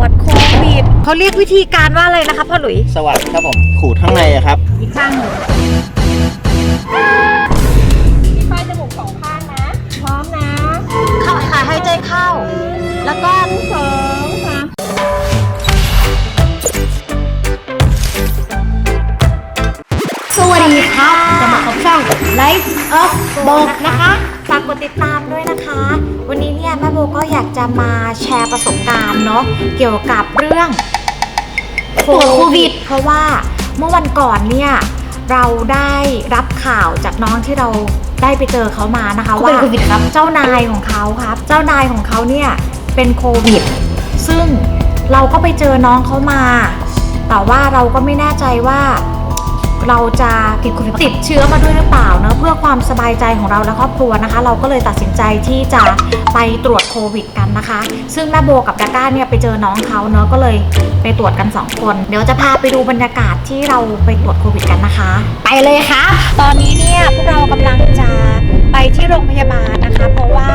วจโควิดเขาเรียกวิธีการว่าอะไรนะคะพ่อหลุย สวัสดีครับผมขูดข้างในอะครับ อีกข้างหนึ่งมีป้ายจมูกสองข้างนะ พร้อมนะเข้าหายใจเข้า แล้วก็สองสามสวัสดีครับจะมากับช่อง Life of b o นะคะฝากกดติดตามด้วยนะคะ วันนี้เนี่ยแม่โบก็อยากจะมาแชร์ประสบการณ์เนาะเกี่ยวกับเรื่องโควิด เพราะว่าเมื่อวันก่อนเนี่ยเราได้รับข่าวจากน้องที่เราได้ไปเจอเขามานะคะว่าครับเจ้านายของเขาครับ เจ้านายของเขาเนี่ยเป็นโควิด ซึ่งเราก็ไปเจอน้องเขามา แต่ว่าเราก็ไม่แน่ใจว่า เราจะติดโควิดติดเชื้อมาด้วยหรือเปล่าเนะเพื่อความสบายใจของเราและครอบครัวนะคะ เราก็เลยตัดสินใจที่จะไปตรวจโควิดกันนะคะ ซึ่งแม่โบกับดาก้าเนี่ยไปเจอน้องเขาเนอะก็เลยไปตรวจกัน 2 คน เดี๋ยวจะพาไปดูบรรยากาศที่เราไปตรวจโควิดกันนะคะ ไปเลยค่ะ ตอนนี้เนี่ยพวกเรากำลังจะไปที่โรงพยาบาลนะคะ เพราะว่า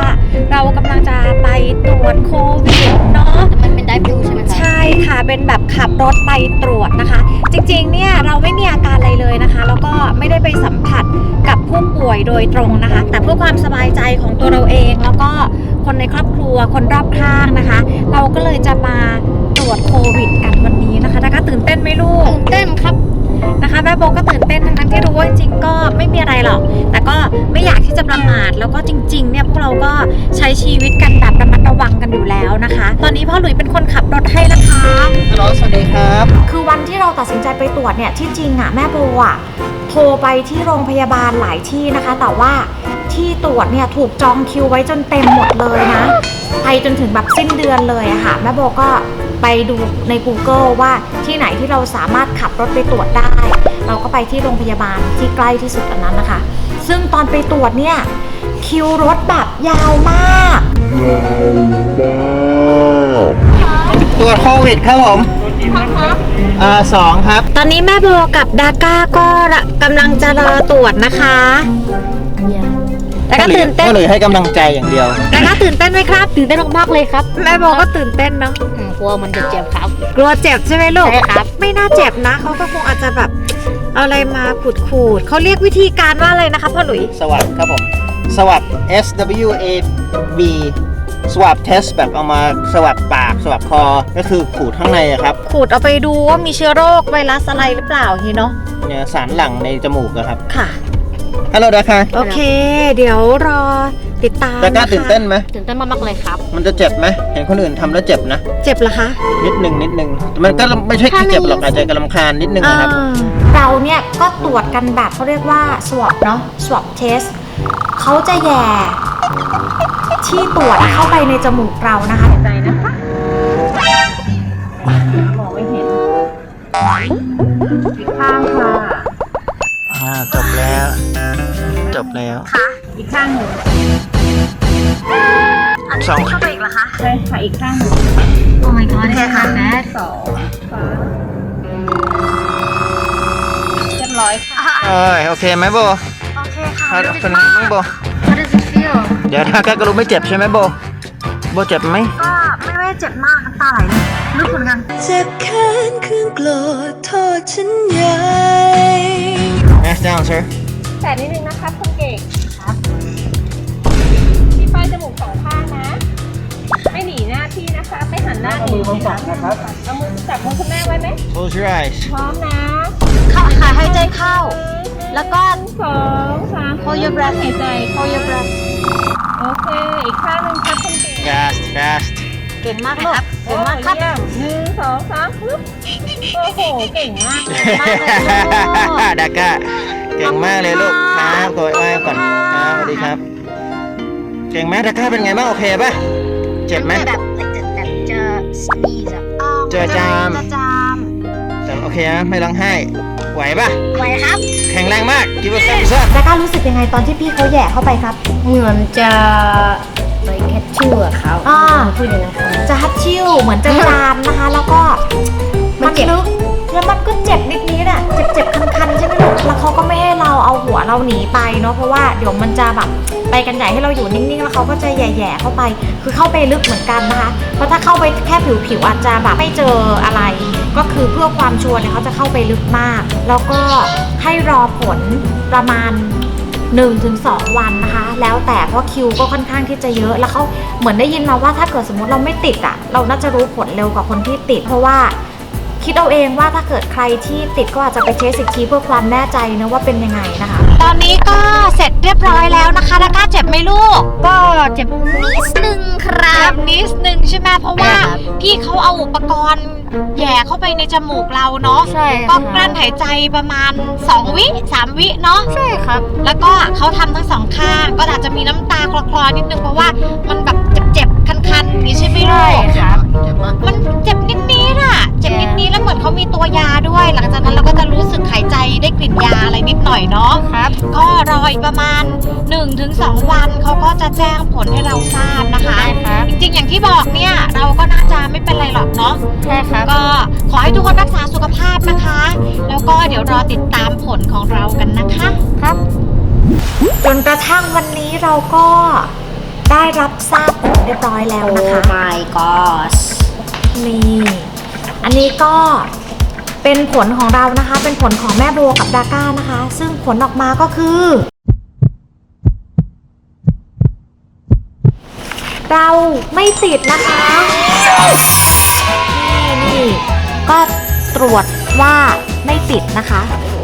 เรากำลังจะไปตรวจโควิดเนาะมันเป็นได้ฟิว เป็นแบบขับรถไปตรวจนะคะ จริงๆเนี่ยเราไม่มีอาการอะไรเลยนะคะ แล้วก็ไม่ได้ไปสัมผัสกับผู้ป่วยโดยตรงนะคะ แต่เพื่อความสบายใจของตัวเราเอง แล้วก็คนในครอบครัวคนรอบข้างนะคะ เราก็เลยจะมา มาทแล้วก็จริงๆเนี่ยพวกเราก็ใช้ชีวิตกันแบบระมัดระวังกันอยู่แล้วนะคะ ตอนนี้พ่อหลุยเป็นคนขับรถให้นะคะฮัลโหลสวัสดีครับ คือวันที่เราตัดสินใจไปตรวจเนี่ยที่จริงอะแม่โบอะโทรไปที่โรงพยาบาลหลายที่นะคะ แต่ว่าที่ตรวจเนี่ยถูกจองคิวไว้จนเต็มหมดเลยนะไปจนถึงแบบสิ้นเดือนเลยอะค่ะแม่โบก็ไปดูใน Google ว่าที่ไหนที่เราสามารถขับรถไปตรวจได้ เราก็ไปที่โรงพยาบาลที่ใกล้ที่สุดอันนั้นนะคะ ซึ่งตอนไปตรวจเนี่ย คิวรถแบบยาวมากตรวจโควิดครับผมอ่าสองครับ ตอนนี้แม่โบกับดาก้าก็กำลังจะรอตรวจนะคะ แต่ก็ตื่นเต้นก็เลยให้กำลังใจอย่างเดียวดาก้าตื่นเต้นไหมครับ ตื่นเต้นมากๆเลยครับแม่โบก็ตื่นเต้นเนาะอืมกลัวมันจะเจ็บครับ กลัวเจ็บใช่ไหมลูกใช่ครับ ไม่น่าเจ็บนะเขาก็คงอาจจะแบบเอาอะไรมาขูดขูดๆเขาเรียกวิธีการว่าอะไรนะคะพ่อหลุยสวัสดีครับผมสวัสด S W A B สวับเทสแบบเอามาสวับปากสวับคอ ก็คือขูดข้างในอะครับ ขูดเอาไปดูว่ามีเชื้อโรคไวรัสอะไรหรือเปล่าเฮียเนาะเนี่ยสารหลั่งในจมูกอะครับ ค่ะ ฮัลโหลดาค่ะโอเค เดี๋ยวรอติดตามดาก้านะคะตื่นเต้นไหมตื่นเต้นมากๆเลยครับ มันจะเจ็บไหมเห็นคนอื่นทำแล้วเจ็บนะ เจ็บเหรอคะ นิดหนึ่งนิดหนึ่งมันก็ไม่ใช่แค่เจ็บหรอกอาจจะกระลำคาญนิดนึงนะครับอ่าเราเนี่ยก็ตรวจกันแบบเขาเรียกว่า swab เนาะ swab test เขาจะแย่ที่ตรวจเข้าไปในจมูกเรานะคะใจนะคะมองไม่เห็นอีกข้างค่ะ จบแล้วอีกข้างหนึ่งสอง เข้าไปอีกเหรอคะใช่ค่ะอีกข้างหนึ่งโอ้ my god โอเคค่ะ แม่สองสามเรียบร้อยค่ะ เอ้ยโอเคไหมโบโอเคค่ะเอาเป็นไงบ้างโบ How does it feel เดี๋ยวถ้าก็รู้ไม่เจ็บใช่ไหมโบ โบเจ็บไหม ก็ไม่ได้เจ็บมากน้ำตาไหลเลยลึกเหมือนกัน เจ็บแค้นเครื่องโกรธโทษฉันใหญ่ Mask down sir แต่นิดนึงนะครับคนเก่งครับมีป้ายจมูกสองข้างนะ ไม่หนีหน้าที่นะคะ ไม่หันหน้าหนีนะครับเอามือจับมือคุณแม่ไว้ไหม Close your eyes พร้อมนะเข้าหายหายใจเข้า แล้วก็สองสาม Hold your breath หายใจ hold your breath โอเค อีกข้างหนึ่งครับคนเก่ง fast fast เก่งมากลูกโอ้เก่งมากครับเยี่ยมหนึ่งสองสามปึ๊บโอ้โห เก่งมากเลยดาก้า เก่งมากเลยลูกครับโกยไหว้ก่อนครับสวัสดีครับ เก่งไหมดาก้าเป็นไงบ้างโอเคป่ะเจ็บไหมแบบ like จะแบบจะ sneeze อะเจอจามเจอจามแต่โอเคนะไม่ร้องไห้ไหวป่ะไหวครับ แข็งแรงมากกิฟต์ซัแล้วก็รู้สึกยังไงตอนที่พี่เขาแหย่เข้าไปครับ เหมือนจะ like catch you อะครับอ่าพูดอย่างนั้นครับจะฮัตชิวเหมือนจะจามนะคะ แล้วก็ หนีไปเนาะเพราะว่าเดี๋ยวมันจะแบบไปกันใหญ่ให้เราอยู่นิ่งๆ แล้วเขาก็จะแย่ๆเข้าไป คือเข้าไปลึกเหมือนกันนะคะ เพราะถ้าเข้าไปแค่ผิวๆอาจจะแบบไม่เจออะไร ก็คือเพื่อความชัวร์เนี่ยเขาจะเข้าไปลึกมาก แล้วก็ให้รอผลประมาณ1-2 วันนะคะ แล้วแต่เพราะคิวก็ค่อนข้างที่จะเยอะ แล้วเขาเหมือนได้ยินมาว่าถ้าเกิดสมมติเราไม่ติดอะ่ะเราน่าจะรู้ผลเร็วกว่าคนที่ติด เพราะว่า คิดเอาเองว่าถ้าเกิดใครที่ติดก็อาจจะไปเทสอีกทีเพื่อความแน่ใจนะว่าเป็นยังไงนะคะ ตอนนี้ก็เสร็จเรียบร้อยแล้วนะคะดาก้าเจ็บไหมลูก ก็เจ็บนิดนึงครัเจ็บบนิดนึงใช่ไหมเพราะว่าใช่ครับพี่เขาเอาอุปกรณ์แหย่เข้าไปในจมูกเราเนาะใช่ก็กลั้นหายใจประมาณ 2 วิ 3 วิเนาะใช่ครับ แล้วก็เขาทำทั้งสองข้าง ก็อาจจะมีน้ำตาคลอๆนิดนึงเพราะว่ามันแบบเจ็บๆคันๆอย่างนี้ใช่ไหมลูใช่กครับมันเจ็บนิดๆอะเจ็บนิดๆแล้วเหมือนเขามีตัวยาด้วย หลังจากนั้นเราก็จะรู้สึกหายใจได้กลิ่นยาอะไรนิดหน่อยเนาะครับ ก็รออีกประมาณ 1-2 วันเขาก็จะแจ้งผลให้เราทราบนะคะใช่ครับจริงๆอย่างที่บอกเนี่ยเราก็น่าจะไม่เป็นไรหรอกเนาะใช่ครับก็ขอให้ทุกคนรักษาสุขภาพนะคะ แล้วก็เดี๋ยวรอติดตามผลของเรากันนะคะครับจนกระทั่งวันนี้เราก็ได้รับทราบผลเรียบร้อยแล้วโอ้นะคะ my gosh นี่ อันนี้ก็เป็นผลของเรานะคะ เป็นผลของแม่โบกับดาก้านะคะ ซึ่งผลออกมาก็คือ เราไม่ติดนะคะ นี่นี่ก็ตรวจว่าไม่ติดนะคะ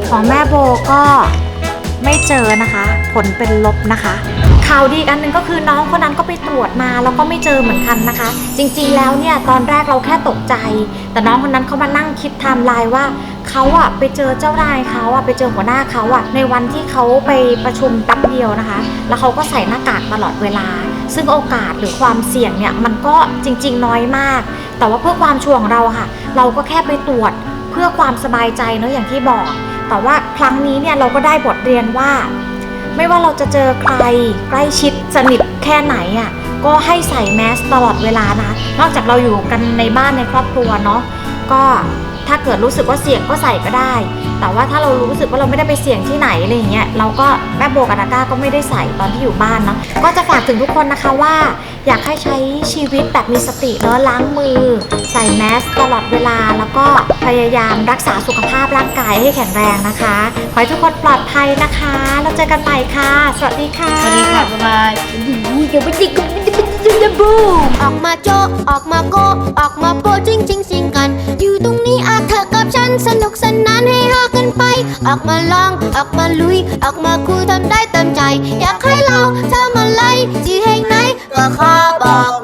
ของแม่โบก็ ไม่เจอนะคะ ผลเป็นลบนะคะข่าวดีอันหนึ่งก็คือน้องคนนั้นก็ไปตรวจมาแล้วก็ไม่เจอเหมือนกันนะคะ จริงๆแล้วเนี่ยตอนแรกเราแค่ตกใจ แต่น้องคนนั้นเขามานั่งคิดไทม์ไลน์ว่าเขาอะไปเจอเจ้านายเขาอะไปเจอหัวหน้าเขาอะในวันที่เขาไปประชุมแป๊บเดียวนะคะ แล้วเขาก็ใส่หน้ากากตลอดเวลา ซึ่งโอกาสหรือความเสี่ยงเนี่ยมันก็จริง ๆ น้อยมาก แต่ว่าเพื่อความชัวร์ของเราค่ะ เราก็แค่ไปตรวจเพื่อความสบายใจเนอะอย่างที่บอก แต่ว่าครั้งนี้เนี่ยเราก็ได้บทเรียนว่า ไม่ว่าเราจะเจอใครใกล้ชิดสนิทแค่ไหนอะ่ะก็ให้ใส่แมสตลอดเวลานะคะนอกจากเราอยู่กันในบ้านในครอบครัวเนาะก็ ถ้าเกิดรู้สึกว่าเสี่ยงก็ใส่ก็ได้ แต่ว่าถ้าเรารู้สึกว่าเราไม่ได้ไปเสี่ยงที่ไหนอะไรอย่างเงี้ยเราก็แม่โบกับดาก้าก็ไม่ได้ใส่ตอนที่อยู่บ้านเนาะก็จะฝากถึงทุกคนนะคะว่า อยากให้ใช้ชีวิตแบบมีสติเนาะล้างมือ ใส่แมสตลอดเวลาแล้วก็พยายามรักษาสุขภาพร่างกายให้แข็งแรงนะคะ ขอให้ทุกคนปลอดภัยนะคะ แล้วเจอกันใหม่ค่ะ สวัสดีค่ะสวัสดีครับบ๊ายบายเดี๋ยวไปจิกกั ดบูมออกมาโจะออกมาโกะออกมาโปะจริงจริงสิงกัน อยู่ตรงนี้อาเธอกับฉันสนุกสนานให้ฮากันไป ออกมาลองออกมาลุย ออกมาคุยทำได้เต็มใจ อยากให้เราทำอะไรที่แห่งไหนก็ขอบอก